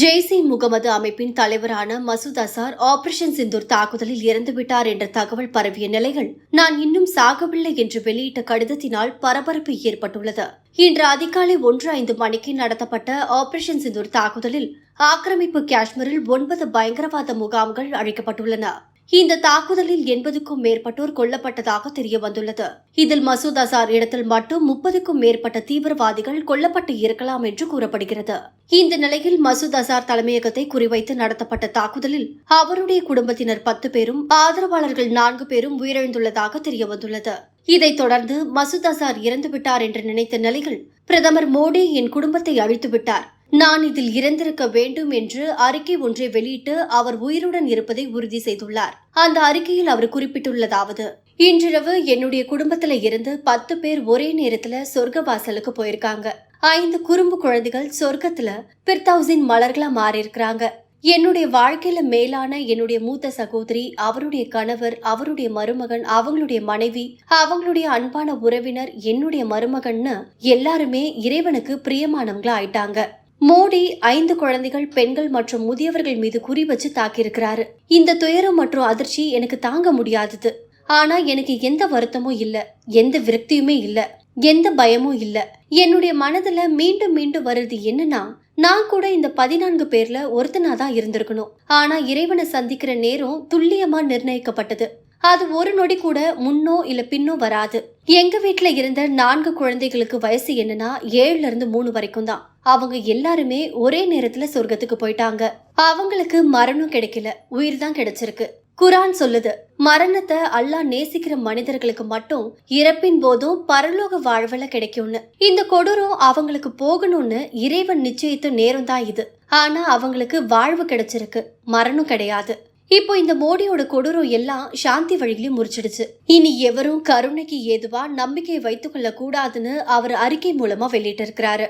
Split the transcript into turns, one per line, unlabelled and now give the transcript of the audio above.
ஜெய்சி முகமது அமைப்பின் தலைவரான மசூத் அசார் ஆபரேஷன் சிந்தூர் தாக்குதலில் இறந்துவிட்டார் என்ற தகவல் பரவிய நிலையில் நான் இன்னும் சாகவில்லை என்று வெளியிட்ட கடிதத்தினால் பரபரப்பு ஏற்பட்டுள்ளது. இன்று அதிகாலை ஒன்று ஐந்து மணிக்கு நடத்தப்பட்ட ஆபரேஷன் சிந்தூர் தாக்குதலில் ஆக்கிரமிப்பு காஷ்மீரில் ஒன்பது பயங்கரவாத முகாம்கள் அழிக்கப்பட்டுள்ளன. இந்த தாக்குதலில் எண்பதுக்கும் மேற்பட்டோர் கொல்லப்பட்டதாக தெரியவந்துள்ளது. இதில் மசூத் அசார் இடத்தில் மட்டும் முப்பதுக்கும் மேற்பட்ட தீவிரவாதிகள் கொல்லப்பட்டு இருக்கலாம் என்று கூறப்படுகிறது. இந்த நிலையில் மசூத் அசார் தலைமையகத்தை குறிவைத்து நடத்தப்பட்ட தாக்குதலில் அவருடைய குடும்பத்தினர் பத்து பேரும் ஆதரவாளர்கள் நான்கு பேரும் உயிரிழந்துள்ளதாக தெரியவந்துள்ளது. இதைத் தொடர்ந்து மசூத் அசார் இறந்துவிட்டார் என்று நினைத்த நிலையில் பிரதமர் மோடி என் குடும்பத்தை அழித்துவிட்டார். நான் இதில் இறந்திருக்க வேண்டும் என்று அறிக்கை ஒன்றை வெளியிட்டு அவர் உயிருடன் இருப்பதை உறுதி செய்துள்ளார். அந்த அறிக்கையில் அவர் குறிப்பிட்டுள்ளதாவது இன்றிரவு என்னுடைய குடும்பத்துல இருந்து பத்து பேர் ஒரே நேரத்துல சொர்க்க வாசலுக்கு போயிருக்காங்க. ஐந்து குறும்பு குழந்தைகள் சொர்க்கத்துல பிர்தௌசின் மலர்களா மாறி இருக்கிறாங்க என்னுடைய வாழ்க்கையில மேலான என்னுடைய மூத்த சகோதரி அவருடைய கணவர் அவருடைய மருமகன் அவங்களுடைய மனைவி அவங்களுடைய அன்பான உறவினர் என்னுடைய மருமகன்னு எல்லாருமே இறைவனுக்கு பிரியமானவங்களா ஆயிட்டாங்க. மோடி ஐந்து குழந்தைகள் பெண்கள் மற்றும் முதியவர்கள் மீது குறி வச்சு தாக்கியிருக்கிறாரு. இந்த துயரம் மற்றும் அதிர்ச்சி எனக்கு தாங்க முடியாதது. ஆனா எனக்கு எந்த வருத்தமும் இல்ல. எந்த விரக்தியுமே இல்ல. எந்த பயமும் இல்ல. என்னுடைய மனதுல மீண்டும் மீண்டும் வருது என்னன்னா நான் கூட இந்த பதினான்கு பேர்ல ஒருத்தனா தான் இருந்திருக்கணும். ஆனா இறைவனை சந்திக்கிற நேரம் துல்லியமா நிர்ணயிக்கப்பட்டது. அது ஒரு நொடி கூட முன்னோ இல்ல பின்னோ வராது. எங்க வீட்டில் இருந்த நான்கு குழந்தைகளுக்கு வயசு என்னன்னா ஏழுல இருந்து மூணு வரைக்கும் தான். அவங்க எல்லாருமே ஒரே நேரத்துல சொர்க்கத்துக்கு போயிட்டாங்க. அவங்களுக்கு மரணம் கிடைக்கல. உயிர் தான் கிடைச்சிருக்கு. குரான் சொல்லுது மரணத்தை அல்லாஹ் நேசிக்கிற மனிதர்களுக்கு மட்டும் இறப்பின் போதும் பரலோக வாழ்வுல கிடைக்கும்னு. இந்த கொடூரம் அவங்களுக்கு போகணும்னு இறைவன் நிச்சயித்த நேரம் தான் இது. ஆனா அவங்களுக்கு வாழ்வு கிடைச்சிருக்கு. மரணம் கிடையாது. இப்போ இந்த மோடியோட கொடூரம் எல்லாம் சாந்தி வழியிலும் முறிச்சிடுச்சு. இனி எவரும் கருணைக்கு ஏதுவா நம்பிக்கை வைத்துக் கொள்ள கூடாதுன்னு அவர் அறிக்கை மூலமா வெளியிட்டிருக்கிறாரு.